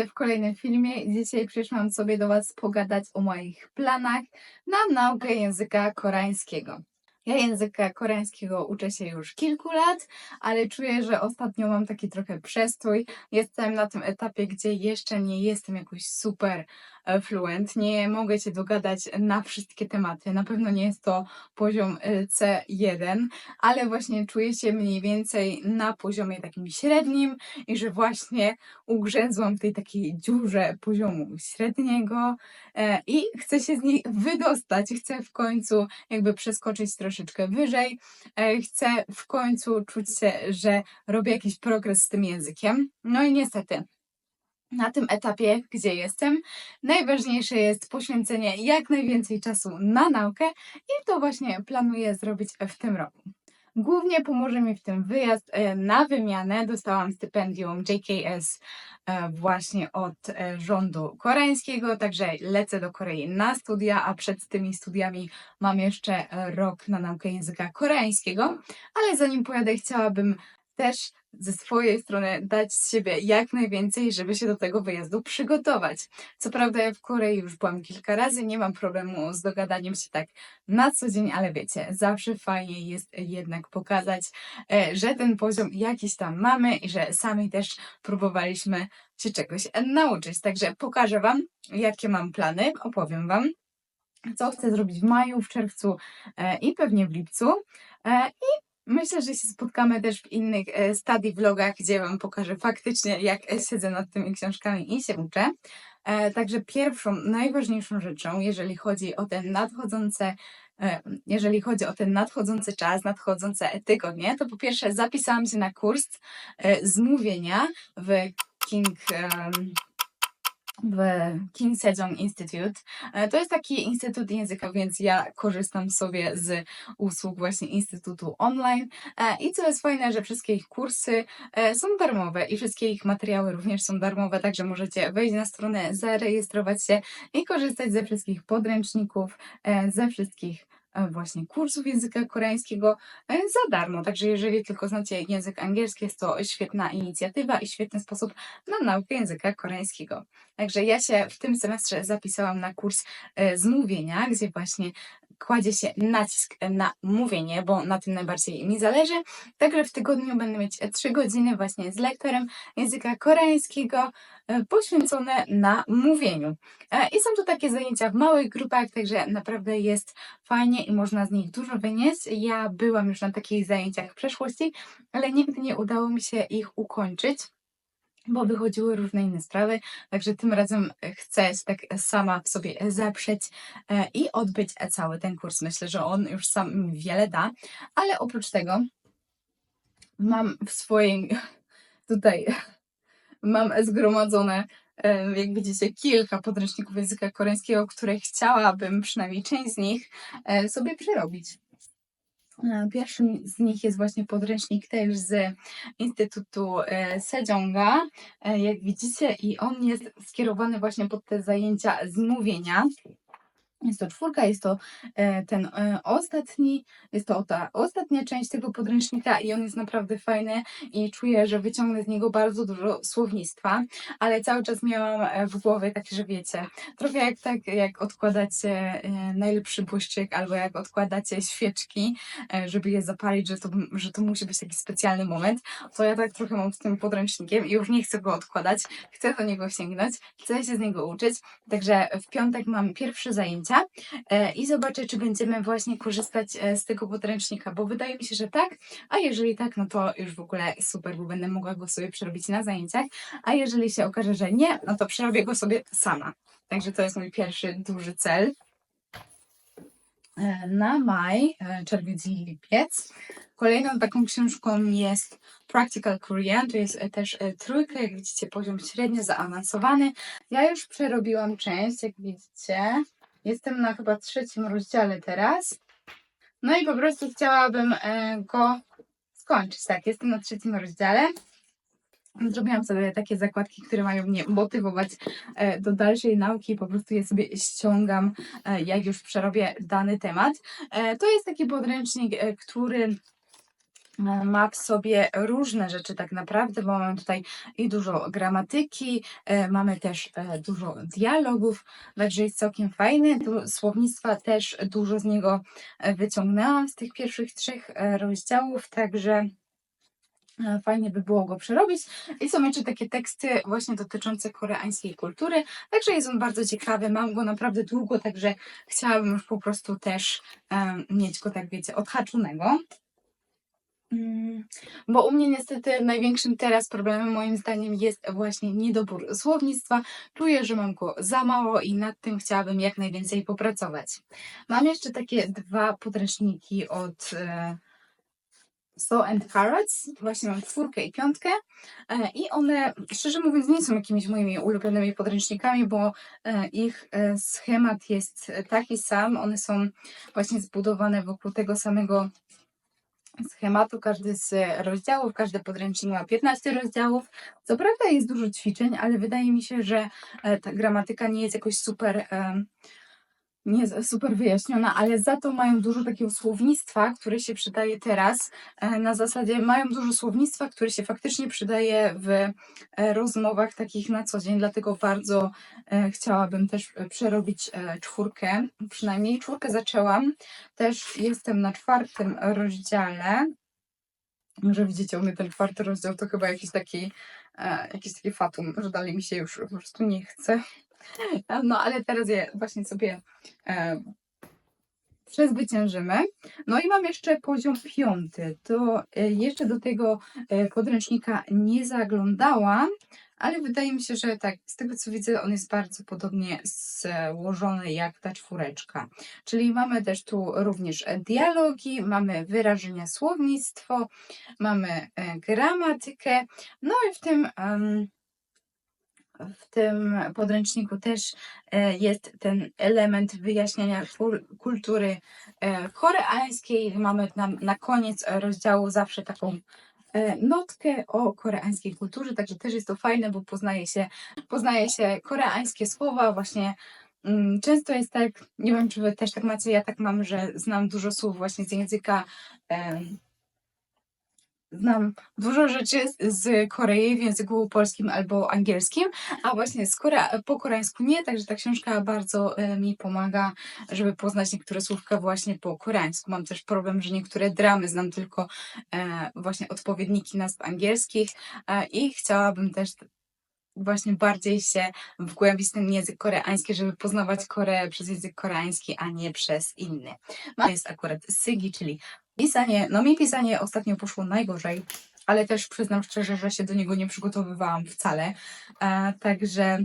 witajcie w kolejnym filmie. Dzisiaj przyszłam sobie do Was pogadać o moich planach na naukę języka koreańskiego. Ja języka koreańskiego uczę się już kilku lat, ale czuję, że ostatnio mam taki trochę przestój. Jestem na tym etapie, gdzie jeszcze nie jestem jakoś super fluent. Nie mogę się dogadać na wszystkie tematy. Na pewno nie jest to poziom e, C1, ale właśnie czuję się mniej więcej na poziomie takim średnim i że właśnie ugrzęzłam w tej takiej dziurze poziomu średniego e, i chcę się z niej wydostać. Chcę w końcu jakby przeskoczyć troszeczkę wyżej. E, chcę w końcu czuć się, że robię jakiś progres z tym językiem. No i niestety. Na tym etapie, gdzie jestem, najważniejsze jest poświęcenie jak najwięcej czasu na naukę i to właśnie planuję zrobić w tym roku. Głównie pomoże mi w tym wyjazd e, na wymianę. Dostałam stypendium JKS e, właśnie od e, rządu koreańskiego, także lecę do Korei na studia, a przed tymi studiami mam jeszcze rok na naukę języka koreańskiego. Ale zanim pojadę, chciałabym też ze swojej strony dać z siebie jak najwięcej, żeby się do tego wyjazdu przygotować. Co prawda ja w Korei już byłam kilka razy, nie mam problemu z dogadaniem się tak na co dzień, ale wiecie, zawsze fajnie jest jednak pokazać, e, że ten poziom jakiś tam mamy i że sami też próbowaliśmy się czegoś nauczyć. Także pokażę Wam, jakie mam plany, opowiem Wam co chcę zrobić w maju, w czerwcu e, i pewnie w lipcu. E, I myślę, że się spotkamy też w innych e, study vlogach, gdzie Wam pokażę faktycznie, jak e, siedzę nad tymi książkami i się uczę. E, Także pierwszą, najważniejszą rzeczą, jeżeli chodzi o te nadchodzące, jeżeli chodzi o ten nadchodzący czas, nadchodzące tygodnie, to po pierwsze zapisałam się na kurs zmówienia w King, w King Sejong Institute. E, To jest taki instytut języka, więc ja korzystam sobie z usług właśnie instytutu online. E, I co jest fajne, że wszystkie ich kursy e, są darmowe i wszystkie ich materiały również są darmowe, także możecie wejść na stronę, zarejestrować się i korzystać ze wszystkich podręczników, ze wszystkich właśnie kursów języka koreańskiego e, za darmo. Także jeżeli tylko znacie język angielski, jest to świetna inicjatywa i świetny sposób na naukę języka koreańskiego. Także ja się w tym semestrze zapisałam na kurs e, zmówienia, gdzie właśnie kładzie się nacisk na mówienie, bo na tym najbardziej mi zależy. Także w tygodniu będę mieć 3 godziny właśnie z lektorem języka koreańskiego e, poświęcone na mówieniu. E, I są to takie zajęcia w małych grupach, także naprawdę jest fajnie i można z nich dużo wynieść. Ja byłam już na takich zajęciach w przeszłości, ale nigdy nie udało mi się ich ukończyć bo wychodziły różne inne sprawy, także tym razem chcę się tak sama w sobie zeprzeć e, i odbyć cały ten kurs. Myślę, że on już sam mi wiele da, ale oprócz tego mam w swoim tutaj mam zgromadzone, jak widzicie, kilka podręczników języka koreańskiego, które chciałabym, przynajmniej część z nich, e, sobie przerobić. E, Pierwszym z nich jest właśnie podręcznik też z Instytutu e, Sejonga, jak widzicie, i on jest skierowany właśnie pod te zajęcia z mówienia. Jest to czwórka, jest to e, ten e, ostatni, jest to ta ostatnia część tego podręcznika i on jest naprawdę fajny i czuję, że wyciągnę z niego bardzo dużo słownictwa, ale cały czas miałam e, w głowie takie, że wiecie, trochę jak tak, jak odkładacie najlepszy błyszczyk albo jak odkładacie świeczki, żeby je zapalić, że to, że to musi być taki specjalny moment, to ja tak trochę mam z tym podręcznikiem i już nie chcę go odkładać, chcę do niego sięgnąć, chcę się z niego uczyć, także w piątek mam pierwsze zajęcia e, i zobaczę, czy będziemy właśnie korzystać e, z tego podręcznika, bo wydaje mi się, że tak, a jeżeli tak, no to już w ogóle super, bo będę mogła go sobie przerobić na zajęciach, a jeżeli się okaże, że nie, no to przerobię go sobie sama. Także to jest mój pierwszy duży cel. E, Na maj, czerwiec i lipiec. Kolejną taką książką jest Practical Korean, to jest też trójka, jak widzicie, poziom średnio zaawansowany. Ja już przerobiłam część, jak widzicie. Jestem na chyba trzecim rozdziale teraz. No i po prostu chciałabym e, go skończyć. Tak, jestem na trzecim rozdziale. Zrobiłam sobie takie zakładki, które mają mnie motywować e, do dalszej nauki. Po prostu je sobie ściągam, e, jak już przerobię dany temat. To jest taki podręcznik, który ma w sobie różne rzeczy tak naprawdę, bo mamy tutaj i dużo gramatyki, e, mamy też e, dużo dialogów, także jest całkiem fajny. Słownictwa też dużo z niego e, wyciągnęłam z tych pierwszych trzech rozdziałów, także fajnie by było go przerobić. I są jeszcze takie teksty właśnie dotyczące koreańskiej kultury, także jest on bardzo ciekawy. Mam go naprawdę długo, także chciałabym już po prostu też mieć go, tak wiecie, odhaczonego. Mm, Bo u mnie niestety największym teraz problemem moim zdaniem jest właśnie niedobór słownictwa. Czuję, że mam go za mało i nad tym chciałabym jak najwięcej popracować. Mam jeszcze takie dwa podręczniki od e, So and Carrots. Właśnie mam czwórkę i piątkę. E, I one, szczerze mówiąc, nie są jakimiś moimi ulubionymi podręcznikami, bo e, ich schemat jest taki sam. One są właśnie zbudowane wokół tego samego schematu. Każdy z rozdziałów, każdy podręcznik ma 15 rozdziałów. Co prawda jest dużo ćwiczeń, ale wydaje mi się, że e, ta gramatyka nie jest jakoś super. Nie super wyjaśniona, ale za to mają dużo takiego słownictwa, które się przydaje teraz. E, Na zasadzie mają dużo słownictwa, które się faktycznie przydaje w e, rozmowach takich na co dzień, dlatego bardzo e, chciałabym też przerobić czwórkę. Przynajmniej czwórkę zaczęłam. Też jestem na czwartym rozdziale. Że widzicie, u mnie ten czwarty rozdział to chyba jakiś taki, jakiś taki fatum, że dalej mi się już po prostu nie chce. No ale teraz je właśnie sobie e, przezwyciężymy. No i mam jeszcze poziom piąty. To e, jeszcze do tego e, podręcznika nie zaglądałam, ale wydaje mi się, że tak, z tego co widzę, on jest bardzo podobnie złożony jak ta czwóreczka. Czyli mamy też tu również dialogi, mamy wyrażenia słownictwo, mamy e, gramatykę, no i w tym. W tym podręczniku też e, jest ten element wyjaśniania kul- kultury e, koreańskiej. Mamy tam na koniec rozdziału zawsze taką e, notkę o koreańskiej kulturze, także też jest to fajne, bo poznaje się, poznaje się koreańskie słowa, właśnie mm, często jest tak, nie wiem czy wy też tak macie, ja tak mam, że znam dużo słów właśnie z języka Znam dużo rzeczy z- Korei w języku polskim albo angielskim, a właśnie z Korea, po koreańsku nie, także ta książka bardzo e, mi pomaga, żeby poznać niektóre słówka właśnie po koreańsku. Mam też problem, że niektóre dramy znam tylko e, właśnie odpowiedniki nazw angielskich i chciałabym też właśnie bardziej się wgłębić w ten język koreański, żeby poznawać Koreę przez język koreański, a nie przez inny. To jest akurat Sygi, czyli pisanie. No mi pisanie ostatnio poszło najgorzej, ale też przyznam szczerze, że się do niego nie przygotowywałam wcale. E, także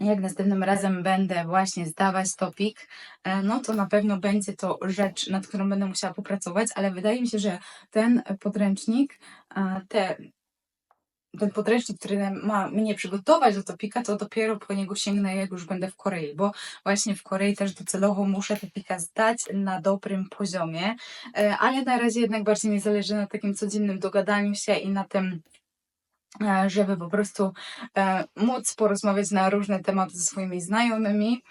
jak następnym razem będę właśnie zdawać topik, e, no to na pewno będzie to rzecz, nad którą będę musiała popracować, ale wydaje mi się, że ten podręcznik, e, te ten podręcznik, który ma mnie przygotować do topika, to dopiero po niego sięgnę, jak już będę w Korei, bo właśnie w Korei też docelowo muszę topika zdać na dobrym poziomie, e, ale na razie jednak bardziej mi zależy na takim codziennym dogadaniu się i na tym, e, żeby po prostu e, móc porozmawiać na różne tematy ze swoimi znajomymi.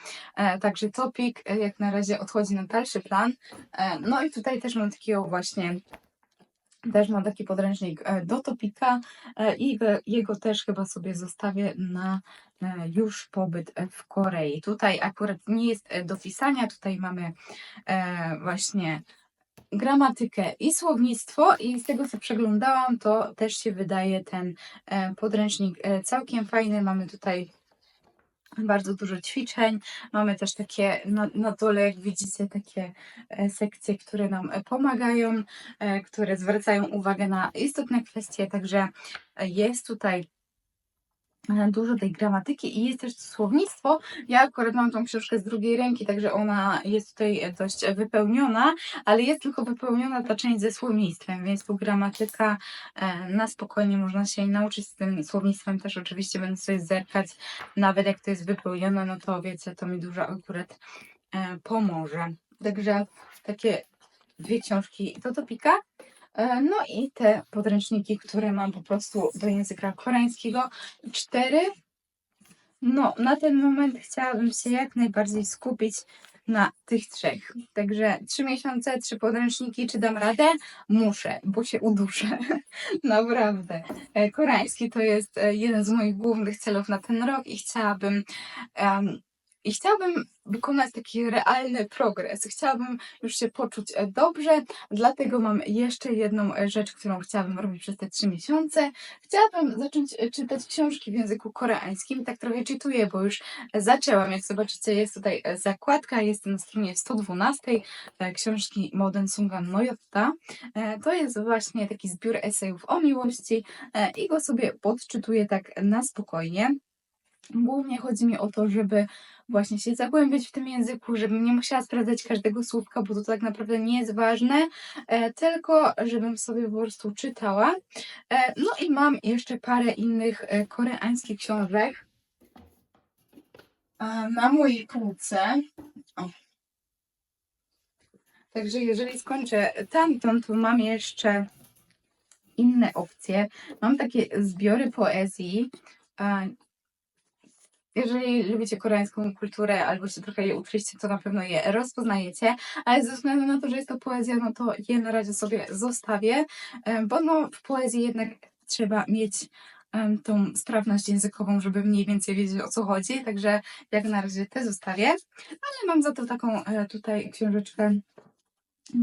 Także topik jak na razie odchodzi na dalszy plan. No i tutaj też mam takiego właśnie też mam taki podręcznik e, do topika e, i jego też chyba sobie zostawię na e, już pobyt w Korei. Tutaj akurat nie jest do pisania, tutaj mamy właśnie gramatykę i słownictwo i z tego co przeglądałam, to też się wydaje ten podręcznik całkiem fajny. Mamy tutaj bardzo dużo ćwiczeń. Mamy też takie na, na dole, jak widzicie, takie e, sekcje, które nam e, pomagają, e, które zwracają uwagę na istotne kwestie. Także jest tutaj dużo tej gramatyki i jest też słownictwo. Ja akurat mam tą książkę z drugiej ręki, także ona jest tutaj e, dość wypełniona, ale jest tylko wypełniona ta część ze słownictwem, więc tu gramatyka e, na spokojnie można się nauczyć z tym słownictwem też oczywiście będę sobie zerkać, nawet jak to jest wypełnione, no to wiecie, to mi dużo akurat e, pomoże. Także takie dwie książki do topika. E, No i te podręczniki, które mam po prostu do języka koreańskiego. Cztery. No, na ten moment chciałabym się jak najbardziej skupić na tych trzech. Także trzy miesiące, trzy podręczniki, czy dam radę? Muszę, bo się uduszę. Naprawdę. E, Koreański to jest e, jeden z moich głównych celów na ten rok i chciałabym em, i chciałabym wykonać taki realny progres. Chciałabym już się poczuć e, dobrze, dlatego mam jeszcze jedną e, rzecz, którą chciałabym robić przez te trzy miesiące. Chciałabym zacząć e, czytać książki w języku koreańskim. Tak trochę czytuję, bo już zaczęłam. Jak zobaczycie, jest tutaj zakładka, jest na stronie 112 e, książki Modern Sungan Noyotta. To jest właśnie taki zbiór esejów o miłości i go sobie podczytuję tak na spokojnie. Głównie chodzi mi o to, żeby właśnie się zagłębiać w tym języku, żebym nie musiała sprawdzać każdego słówka, bo to tak naprawdę nie jest ważne, e, tylko żebym sobie po prostu czytała. E, no i mam jeszcze parę innych e, koreańskich książek e, na mojej półce. O. Także jeżeli skończę tamtą, to mam jeszcze inne opcje. Mam takie zbiory poezji jeżeli lubicie koreańską kulturę albo się trochę jej utryście, to na pewno je rozpoznajecie, ale ze względu na to, że jest to poezja, no to je na razie sobie zostawię, bo no w poezji jednak trzeba mieć tą sprawność językową, żeby mniej więcej wiedzieć o co chodzi, także jak na razie te zostawię, ale mam za to taką e, tutaj książeczkę,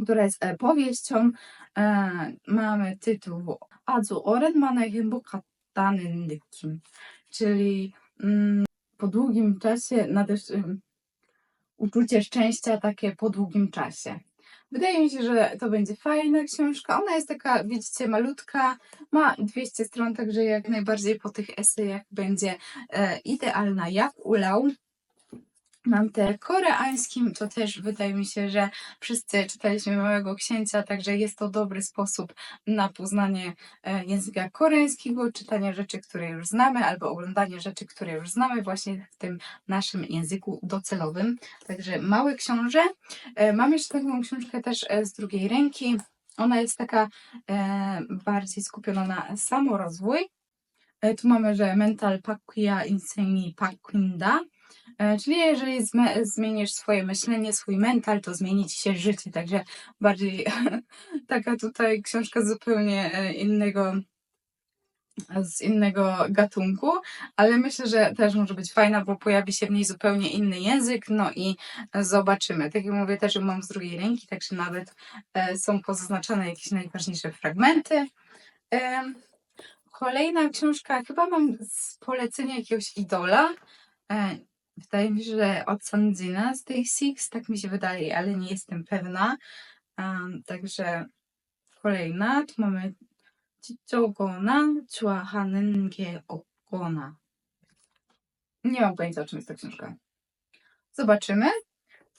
która jest e, powieścią, e, mamy tytuł Azu Oren ma najchębokatany Czyli mm, po długim czasie nadesz uczucie szczęścia takie po długim czasie. Wydaje mi się, że to będzie fajna książka. Ona jest taka, widzicie, malutka, ma 200 stron, także jak najbardziej po tych esejach będzie e, idealna jak ulał. Mam te koreańskim, to też wydaje mi się, że wszyscy czytaliśmy Małego Księcia, także jest to dobry sposób na poznanie e, języka koreańskiego, czytanie rzeczy, które już znamy, albo oglądanie rzeczy, które już znamy właśnie w tym naszym języku docelowym. Także małe książę. E, Mam jeszcze taką książkę też e, z drugiej ręki. Ona jest taka bardziej skupiona na samorozwój. Tu mamy, że mental pakkuya inseni pakkinda. E, Czyli jeżeli zmienisz swoje myślenie, swój mental, to zmieni ci się życie. Także bardziej taka tutaj książka zupełnie e, innego, z innego gatunku, ale myślę, że też może być fajna, bo pojawi się w niej zupełnie inny język, no i zobaczymy. Tak jak mówię, też ją mam z drugiej ręki, także nawet e, są pozaznaczane jakieś najważniejsze fragmenty. Kolejna książka, chyba mam z polecenia jakiegoś idola. E, Wydaje mi się, że od Sandzina z tej Six, tak mi się wydaje, ale nie jestem pewna. Um, także kolejna, tu mamy 지저거나 좋아하는 게 없거나. Nie mam pojęcia, o czym jest ta książka. Zobaczymy.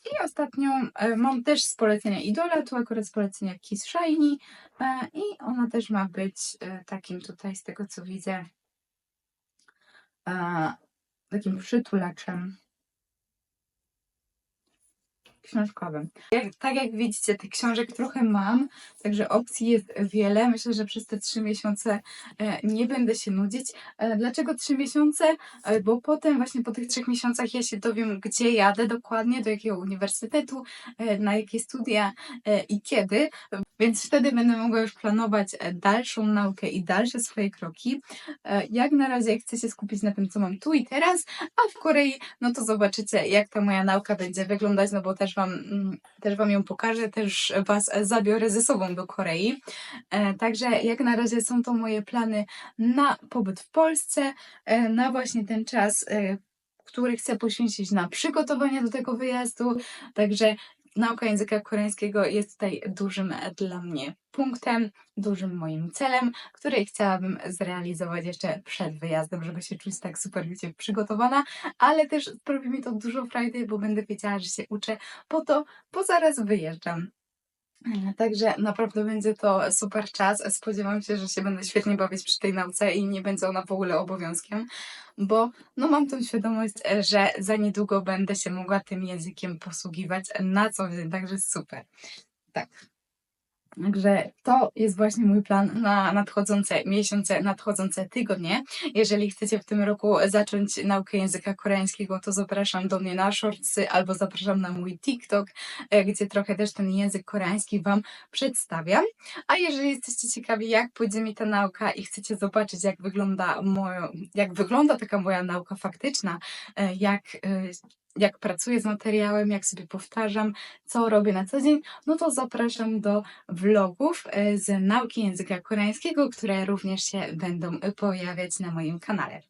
I ostatnią e, mam też z polecenia Idola, tu akurat z polecenia Kiss Shiny e, i ona też ma być e, takim tutaj, z tego co widzę, e, takim przytulaczem książkowym. Jak, tak jak widzicie, tych książek trochę mam, także opcji jest wiele. Myślę, że przez te trzy miesiące e, nie będę się nudzić. E, dlaczego trzy miesiące? E, bo potem, właśnie po tych trzech miesiącach, ja się dowiem, gdzie jadę dokładnie, do jakiego uniwersytetu, na jakie studia i kiedy. Więc wtedy będę mogła już planować dalszą naukę i dalsze swoje kroki. Jak na razie chcę się skupić na tym, co mam tu i teraz, a w Korei, no to zobaczycie, jak ta moja nauka będzie wyglądać, no bo też wam, mm, też wam ją pokażę, też was zabiorę ze sobą do Korei. E, Także jak na razie są to moje plany na pobyt w Polsce, e, na właśnie ten czas, e, który chcę poświęcić na przygotowanie do tego wyjazdu. Także nauka języka koreańskiego jest tutaj dużym e, dla mnie punktem, dużym moim celem, który chciałabym zrealizować jeszcze przed wyjazdem, żeby się czuć tak super, wiecie, przygotowana, ale też sprawi mi to dużo frajdy, bo będę wiedziała, że się uczę po to, bo zaraz wyjeżdżam. Także naprawdę będzie to super czas. Spodziewam się, że się będę świetnie bawić przy tej nauce i nie będzie ona w ogóle obowiązkiem, bo no mam tą świadomość, że za niedługo będę się mogła tym językiem posługiwać na co dzień, także super. Tak. Także to jest właśnie mój plan na nadchodzące miesiące, nadchodzące tygodnie. Jeżeli chcecie w tym roku zacząć naukę języka koreańskiego, to zapraszam do mnie na shortsy albo zapraszam na mój TikTok, e, gdzie trochę też ten język koreański Wam przedstawiam. A jeżeli jesteście ciekawi, jak pójdzie mi ta nauka i chcecie zobaczyć, jak wygląda, moja, jak wygląda taka moja nauka faktyczna, e, jak, e, jak pracuję z materiałem, jak sobie powtarzam, co robię na co dzień, no to zapraszam do vlogów e, z nauki języka koreańskiego, które również się będą pojawiać na moim kanale.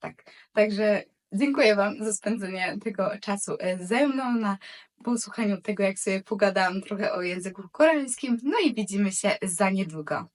Tak, także dziękuję Wam za spędzenie tego czasu e, ze mną, na posłuchaniu tego, jak sobie pogadałam trochę o języku koreańskim. No i widzimy się za niedługo.